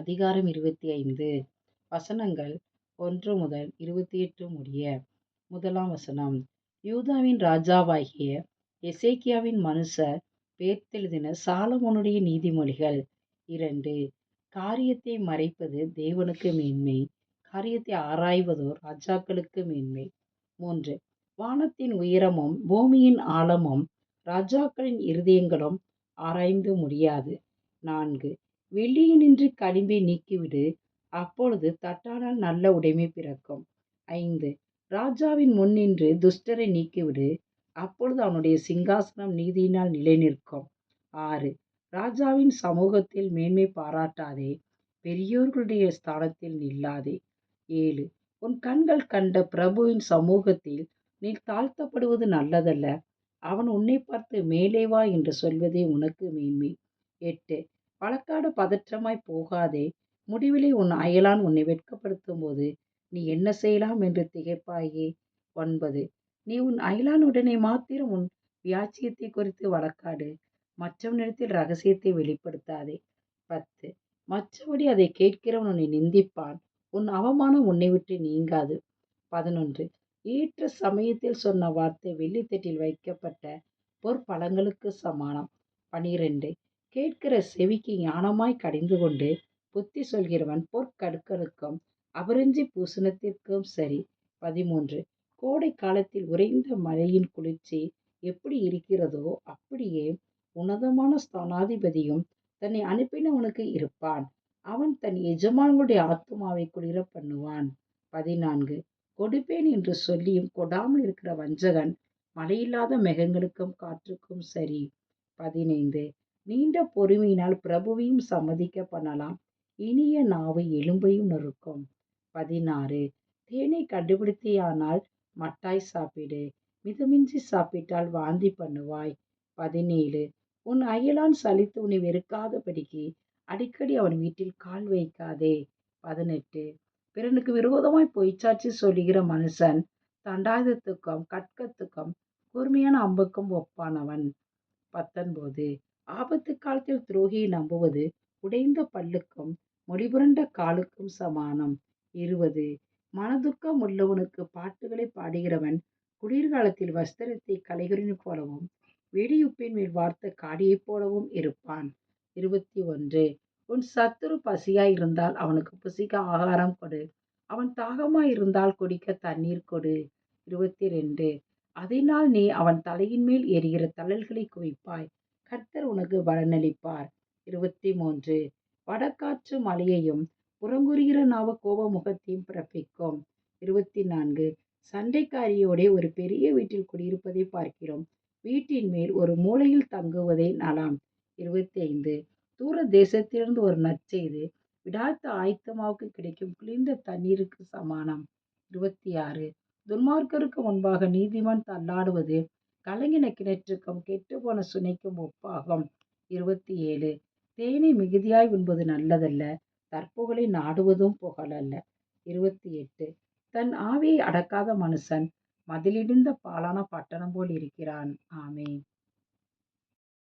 அதிகாரம் இருபத்தி ஐந்து. வசனங்கள் ஒன்று முதல் இருபத்தி எட்டு முடிய முதலாம் வசனம். யூதாவின் ராஜாவாகிய எசேக்கியாவின் மனுஷர் பேர்த்தெழுதின சாலமோனுடைய நீதிமொழிகள் இரண்டு. காரியத்தை மறைப்பது தேவனுக்கு மேன்மை காரியத்தை ஆராய்வதோ ராஜாக்களுக்கு மேன்மை. மூன்று. வானத்தின் உயரமும் பூமியின் ஆழமும் ராஜாக்களின் இருதயங்களும் ஆராய்ந்து முடியாது. நான்கு. வெள்ளியினின்று களிம்பை நீக்கிவிடு. அப்பொழுது தட்டானால் நல்ல உடைமை பிறக்கும். ஐந்து. ராஜாவின் முன்னின்று துஷ்டரை நீக்கிவிடு. அப்பொழுது அவனுடைய சிங்காசனம் நீதியினால் நிலை நிற்கும் ஆறு. ராஜாவின் சமூகத்தில் மேன்மை பாராட்டாதே. பெரியோர்களுடைய ஸ்தானத்தில் நில்லாதே. ஏழு. உன் கண்கள் கண்ட பிரபுவின் சமூகத்தில் நீ தாழ்த்தப்படுவது நல்லதல்ல. அவன் உன்னை பார்த்து மேலே வா என்று சொல்வதே உனக்கு மேன்மை. எட்டு. பழக்காடு பதற்றமாய் போகாதே. முடிவிலே உன் அயலான் உன்னை வெட்கப்படுத்தும் போது நீ என்ன செய்யலாம் என்று திகைப்பாயே. ஒன்பது. நீ உன் அயலானுடனே மாத்திரம் உன் வியாச்சியத்தை குறித்து வழக்காடு. மற்றவனிடத்தில் ரகசியத்தை வெளிப்படுத்தாதே. பத்து. மற்றபடி அதை கேட்கிறவன் உன்னை நிந்திப்பான். உன் அவமானம் உன்னை விட்டு நீங்காது. பதினொன்று. ஏற்ற சமயத்தில் சொன்ன வார்த்தை வெள்ளித்தட்டில் வைக்கப்பட்ட பொற்பழங்களுக்கு சமானம். பனிரெண்டு. கேட்கிற செவிக்கு ஞானமாய் கடிந்து கொண்டு புத்தி சொல்கிறவன் பொற்கடுக்கனுக்கும் அபரஞ்சி பூசணத்திற்கும் சரி. பதிமூன்று. கோடை காலத்தில் உறைந்த மழையின் குளிர்ச்சி எப்படி இருக்கிறதோ அப்படியே உன்னதமான ஸ்தானாதிபதியும் தன்னை அனுப்பினவனுக்கு இருப்பான். அவன் தன் எஜமான்களுடைய ஆத்மாவை குளிர பண்ணுவான். பதினான்கு. கொடுப்பேன் என்று சொல்லியும் கொடாமல் இருக்கிற வஞ்சகன் மழையில்லாத மேகங்களுக்கும் காற்றுக்கும் சரி. பதினைந்து. நீண்ட பொறுமையினால் பிரபுவையும் சம்மதிக்க பண்ணலாம். இனிய நாவு எலும்பையும் நொறுக்கும். பதினாறு. தேனை கண்டுபிடித்தியானால் மட்டாய் சாப்பிடு. மிதமின்றி சாப்பிட்டால் வாந்தி பண்ணுவாய். பதினேழு. உன் அயலான் சலித்து உன்னை வெறுக்காதபடிக்கு அடிக்கடி அவன் வீட்டில் கால் வைக்காதே. பதினெட்டு. பிறனுக்கு விரோதமாய் பொய்ச்சாட்சி சொல்லுகிற மனுஷன் தண்டாயுதத்துக்கும் கட்கத்துக்கும் கூர்மையான அம்புக்கும் ஒப்பானவன். பத்தொன்பது. ஆபத்து காலத்தில் துரோகியை நம்புவது உடைந்த பல்லுக்கும் மொழிபுரண்ட காலுக்கும் சமானம். இருபது மனதுக்கம் உள்ளவனுக்கு பாட்டுகளை பாடுகிறவன் குளிர்காலத்தில் வஸ்திரத்தை கலைகரின் போலவும் வெடியுப்பின் மேல் வார்த்த காடியைப் போலவும் இருப்பான். இருபத்தி ஒன்று. உன் சத்துரு பசியாயிருந்தால் அவனுக்கு புசிக்க ஆகாரம் கொடு. அவன் தாகமாயிருந்தால் குடிக்க தண்ணீர் கொடு. இருபத்தி ரெண்டு. அதனால் நீ அவன் தலையின் மேல் எரிகிற தழல்களை குவிப்பாய். கர்த்தர் உனக்கு பலனளிப்பார் இருபத்தி மூன்று வடக்காற்று மலையையும் புறங்குறுகிற நாவ கோப முகத்தையும் பிறப்பிக்கும். இருபத்தி நான்கு சண்டைக்காரியோடே ஒரு பெரிய வீட்டில் குடியிருப்பதை பார்க்கிறோம். வீட்டின் மேல் ஒரு மூலையில் தங்குவதை நலாம். இருபத்தி ஐந்து தூர தேசத்திலிருந்து ஒரு நற்செய்து. விடாத்த ஆயத்தமாவுக்கு கிடைக்கும் குளிர்ந்த தண்ணீருக்கு சமானம். இருபத்தி ஆறு துன்மார்க்கருக்கு முன்பாக நீதிமான் தள்ளாடுவது கலங்கின கிணற்றுக்கும் கெட்டுப்போன சுனைக்கும் ஒப்பாகும். இருபத்தி ஏழு தேனை மிகுதியாய் உண்பது நல்லதல்ல. தற்புகளை நாடுவதும் புகழல்ல. இருபத்தி எட்டு தன் ஆவியை அடக்காத மனுஷன் மதிலிடிந்த பாலான பட்டணம் போல் இருக்கிறான். ஆமே